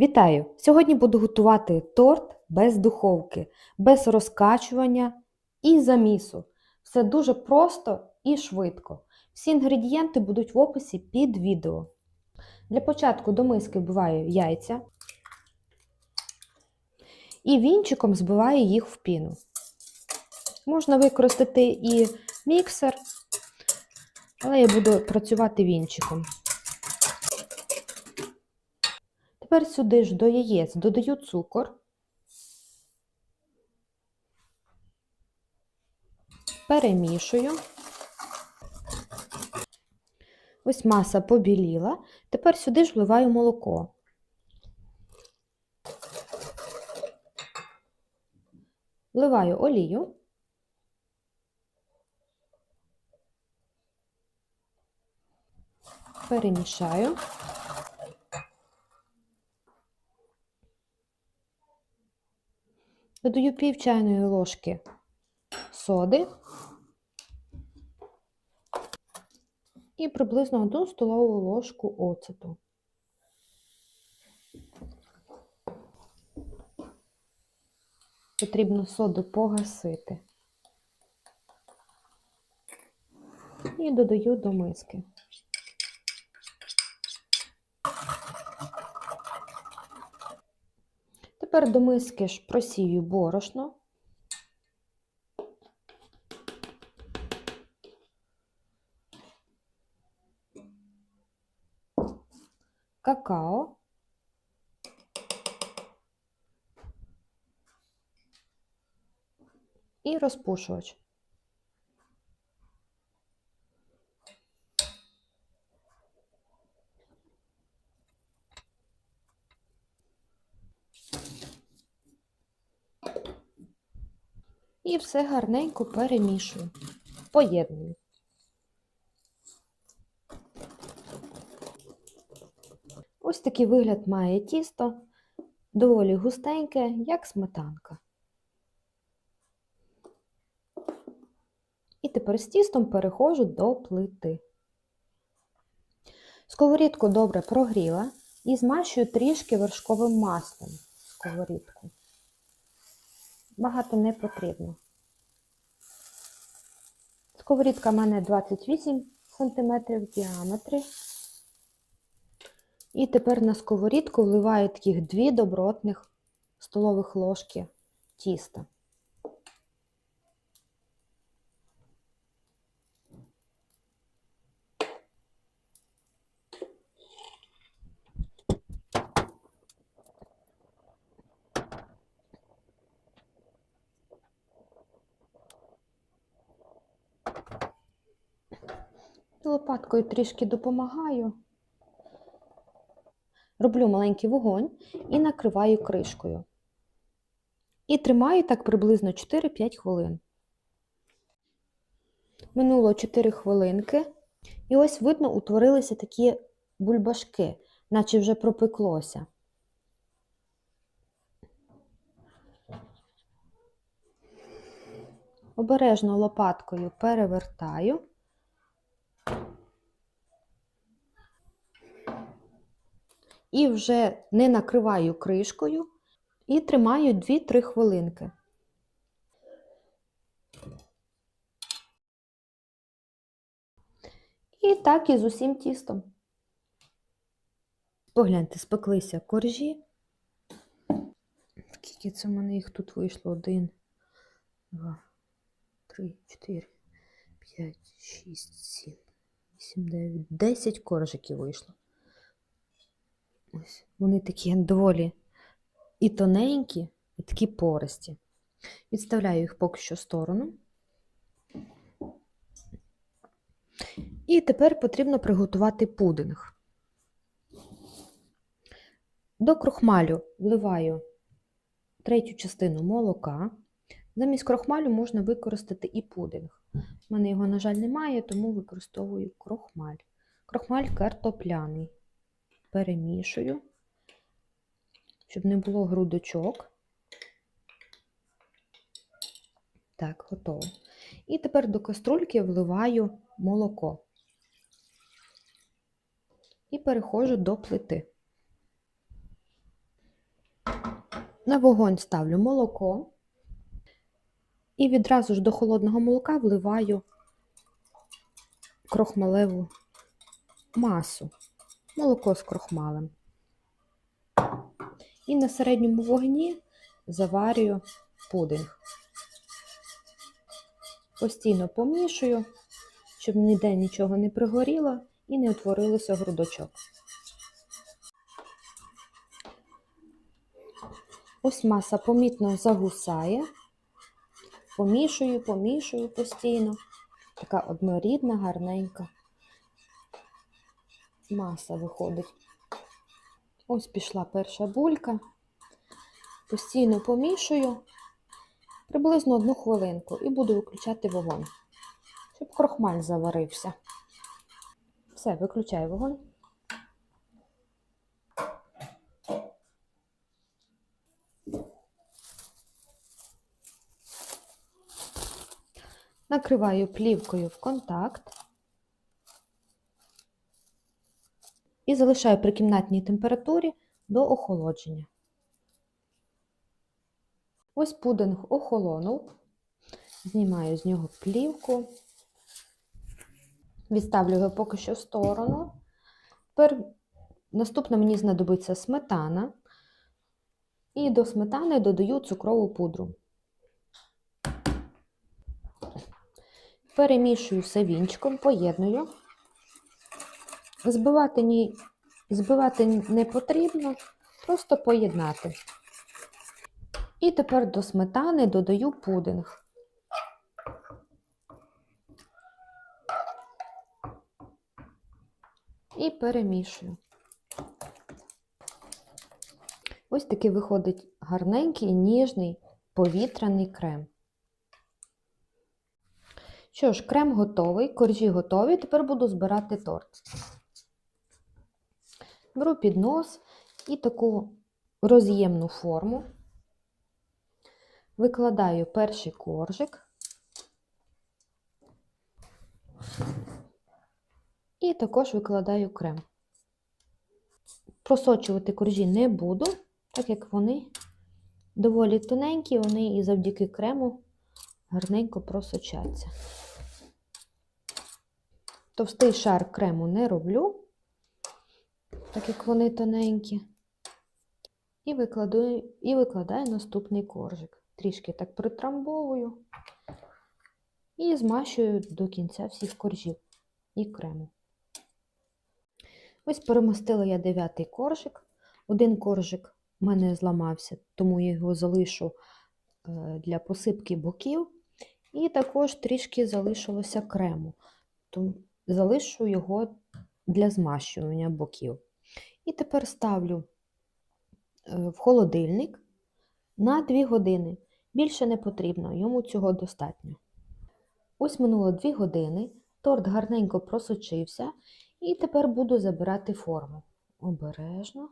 Вітаю! Сьогодні буду готувати торт без духовки, без розкачування і замісу. Все дуже просто і швидко. Всі інгредієнти будуть в описі під відео. Для початку до миски вбиваю яйця і вінчиком збиваю їх в піну. Можна використати і міксер, але я буду працювати вінчиком. Тепер сюди ж до яєць додаю цукор, перемішую. Ось маса побіліла. Тепер сюди ж вливаю молоко. Вливаю олію. Перемішаю. Додаю пів чайної ложки соди і приблизно 1 столову ложку оцету. Потрібно соду погасити. І додаю до миски. Тепер до миски ж просію борошно. Какао. І розпушувач. І все гарненько перемішую, поєдную. Ось такий вигляд має тісто, доволі густеньке, як сметанка. І тепер з тістом переходжу до плити. Сковорідку добре прогріла і змащую трішки вершковим маслом сковорідку багато не потрібно. Сковорідка в мене 28 см в діаметрі. І тепер на сковорідку вливаю таких дві добротних столових ложки тіста. Лопаткою трішки допомагаю. Роблю маленький вогонь і накриваю кришкою. І тримаю так приблизно 4-5 хвилин. Минуло 4 хвилинки, і ось видно, утворилися такі бульбашки, наче вже пропеклося. Обережно лопаткою перевертаю. І вже не накриваю кришкою і тримаю 2-3 хвилинки. І так і з усім тістом. Погляньте, спеклися коржі. Скільки це в мене їх тут вийшло? Один, два, три, чотири, п'ять, шість, сім, вісім, дев'ять, десять коржиків вийшло. Ось, Вони такі доволі і тоненькі, і такі пористі. Відставляю їх поки що в сторону. І тепер потрібно приготувати пудинг. До крохмалю вливаю третю частину молока. Замість крохмалю можна використати і пудинг. У мене його, на жаль, немає, тому використовую крохмаль. Крохмаль картопляний перемішую, щоб не було грудочок. Так, готово. І тепер до каструльки вливаю молоко і переходжу до плити. На вогонь ставлю молоко і відразу ж до холодного молока вливаю крохмалеву масу, молоко з крохмалем. І на середньому вогні заварюю пудинг. Постійно помішую, щоб ніде нічого не пригоріло і не утворилося грудочок. Ось маса помітно загусає. Помішую, помішую постійно. Така однорідна, гарненька маса виходить. Ось пішла перша булька. Постійно помішую приблизно одну хвилинку і буду виключати вогонь, щоб крохмаль заварився. Все, виключаю вогонь. Накриваю плівкою в контакт і залишаю при кімнатній температурі до охолодження. Ось пудинг охолонув, знімаю з нього плівку, відставлю його поки що в сторону. Тепер наступно мені знадобиться сметана, і до сметани додаю цукрову пудру. Перемішую все вінчиком, поєдную. Збивати, ні, збивати не потрібно, просто поєднати. І тепер до сметани додаю пудинг. І перемішую. Ось такий виходить гарненький, ніжний, повітряний крем. Що ж, крем готовий, коржі готові, тепер буду збирати торт. Беру піднос і таку роз'ємну форму. Викладаю перший коржик і також викладаю крем. Просочувати коржі не буду, так як вони доволі тоненькі, вони і завдяки крему гарненько просочаться. Товстий шар крему не роблю, так як вони тоненькі. І викладаю, і викладаю наступний коржик. Трішки так притрамбовую і змащую до кінця всіх коржів і крему. Ось перемостила я дев'ятий коржик. Один коржик в мене зламався, тому я його залишу е, для посипки боків. І також трішки залишилося крему. Тому залишу його для змащування боків. І тепер ставлю е, в холодильник на 2 години. Більше не потрібно, йому цього достатньо. Ось минуло 2 години, торт гарненько просочився, і тепер буду забирати форму. Обережно.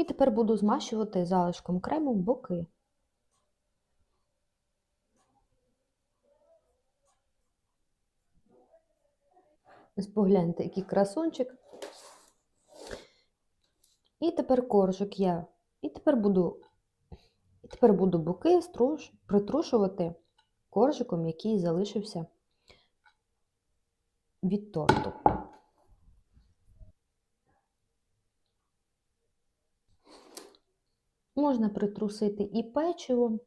І тепер буду змащувати залишком крему боки. Ось погляньте, який красунчик. І тепер коржик я. І тепер буду, і тепер буду боки струш, притрушувати коржиком, який залишився від торту. Можна притрусити і печиво,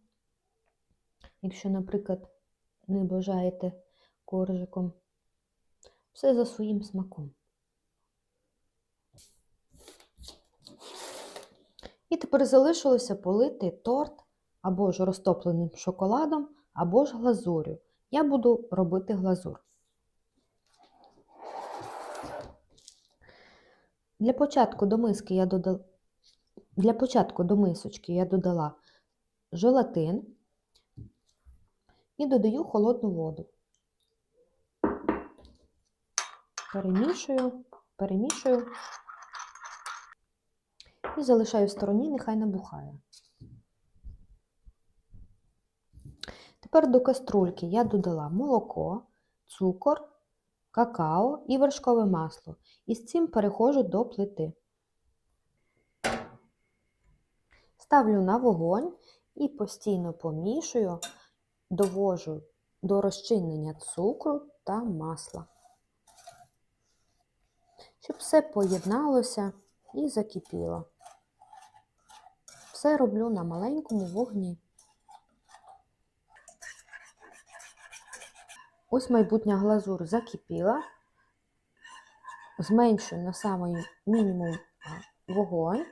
якщо, наприклад, не бажаєте коржиком. Все за своїм смаком. І тепер залишилося полити торт або ж розтопленим шоколадом, або ж глазурю. Я буду робити глазур. Для початку до миски я додала для початку до мисочки я додала желатин і додаю холодну воду. Перемішую, перемішую. І залишаю в стороні, нехай набухає. Тепер до каструльки я додала молоко, цукор, какао і вершкове масло. І з цим переходжу до плити. Ставлю на вогонь і постійно помішую, довожу до розчинення цукру та масла. Щоб все поєдналося і закипіло. Все роблю на маленькому вогні. Ось майбутня глазур закипіла. Зменшую на самий мінімум вогонь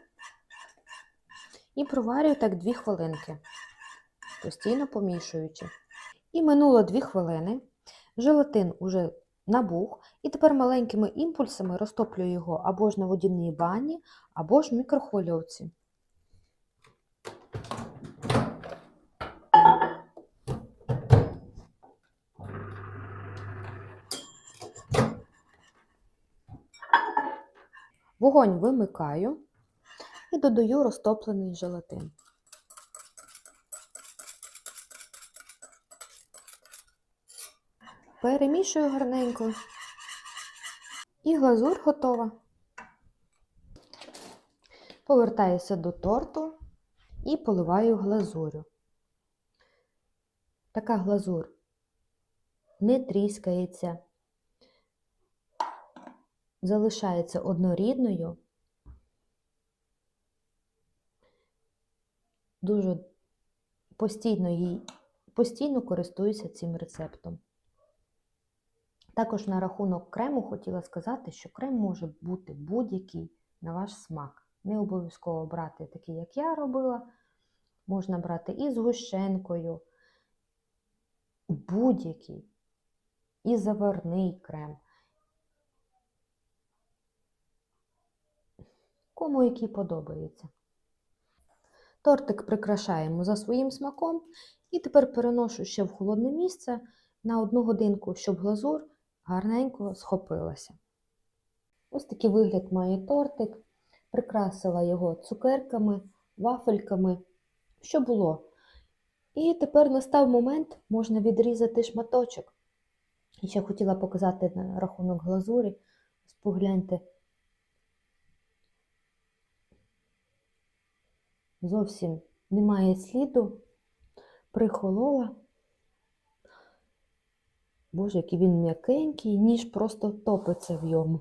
і проварюю так 2 хвилинки, постійно помішуючи. І минуло 2 хвилини. Желатин уже набух, і тепер маленькими імпульсами розтоплюю його або ж на водяній бані, або ж в мікрохвильовці. Вогонь вимикаю і додаю розтоплений желатин. Перемішую гарненько. І глазур готова. Повертаюся до торту і поливаю глазурю. Така глазур не тріскається, залишається однорідною. Дуже постійно їй постійно користуюся цим рецептом. Також на рахунок крему хотіла сказати, що крем може бути будь-який на ваш смак. Не обов'язково брати такий, як я робила. Можна брати і з гущенкою, будь-який, і заварний крем. Кому який подобається. Тортик прикрашаємо за своїм смаком і тепер переношу ще в холодне місце на одну годинку, щоб глазур гарненько схопилася. Ось такий вигляд має тортик. Прикрасила його цукерками, вафельками, що було. І тепер настав момент, можна відрізати шматочок. І ще хотіла показати на рахунок глазурі. Ось погляньте. Зовсім немає сліду, прихолола. Боже, який він м'якенький, ніж просто топиться в йому.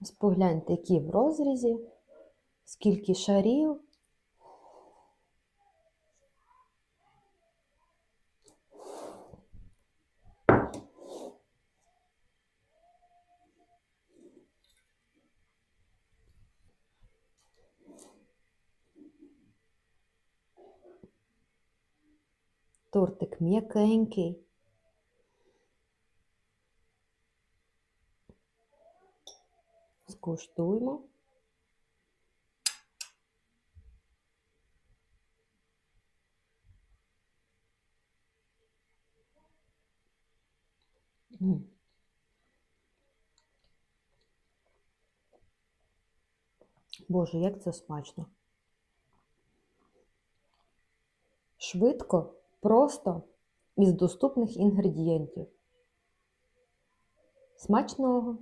Ось погляньте, які в розрізі, скільки шарів. Тортик м'якенький. Скуштуємо. Боже, як це смачно. Швидко, просто із доступних інгредієнтів. Смачного!